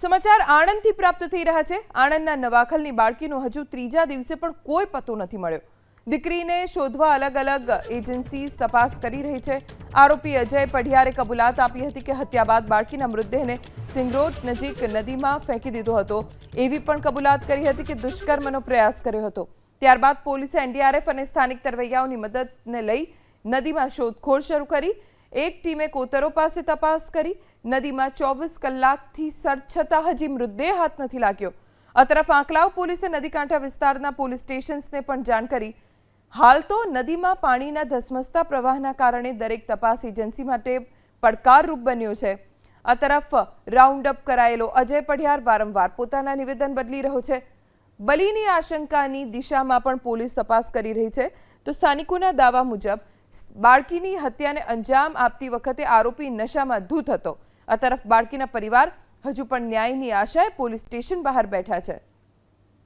સમાચાર આણંદથી પ્રાપ્ત થઈ રહ્યા છે. આણંદના નવાખલની બાળકીનો હજુ ત્રીજા દિવસે પણ કોઈ પતો નથી મળ્યો. દીકરીને શોધવા અલગ અલગ એજન્સી તપાસ કરી રહી છે. આરોપી અજય પઢિયારે કબૂલાત આપી હતી કે હત્યા બાદ બાળકીના મૃતદેહને સિંગરોડ નજીક નદીમાં ફેંકી દીધો હતો. એવી પણ કબૂલાત કરી હતી કે દુષ્કર્મનો પ્રયાસ કર્યો હતો. ત્યારબાદ પોલીસે એનડીઆરએફ અને સ્થાનિક તરવૈયાઓની મદદને લઈ નદીમાં શોધખોળ શરૂ કરી. એક ટીમે કોતરો પાસે તપાસ કરી નદીમાં ચોવીસ કલાકથી સર્ચ છતાં હજી મૃતદેહ હાથ નથી લાગ્યો. આ તરફ આંકલાવ પોલીસે નદીકાંઠા વિસ્તારના પોલીસ સ્ટેશન્સને પણ જાણ કરી. હાલ તો નદીમાં પાણીના ધસમસતા પ્રવાહના કારણે દરેક તપાસ એજન્સી માટે પડકારરૂપ બન્યો છે. આ તરફ રાઉન્ડ અપ કરાયેલો અજય પઢિયાર વારંવાર પોતાના નિવેદન બદલી રહ્યો છે. બલીની આશંકાની દિશામાં પણ પોલીસ તપાસ કરી રહી છે. તો સ્થાનિકોના દાવા મુજબ બાળકીની હત્યાને અંજામ આપતી વખતે આરોપી નશામાં ધૂત હતો. આ તરફ બાળકીના પરિવાર હજુ પણ ન્યાયની આશાએ પોલીસ સ્ટેશન બહાર બેઠા છે.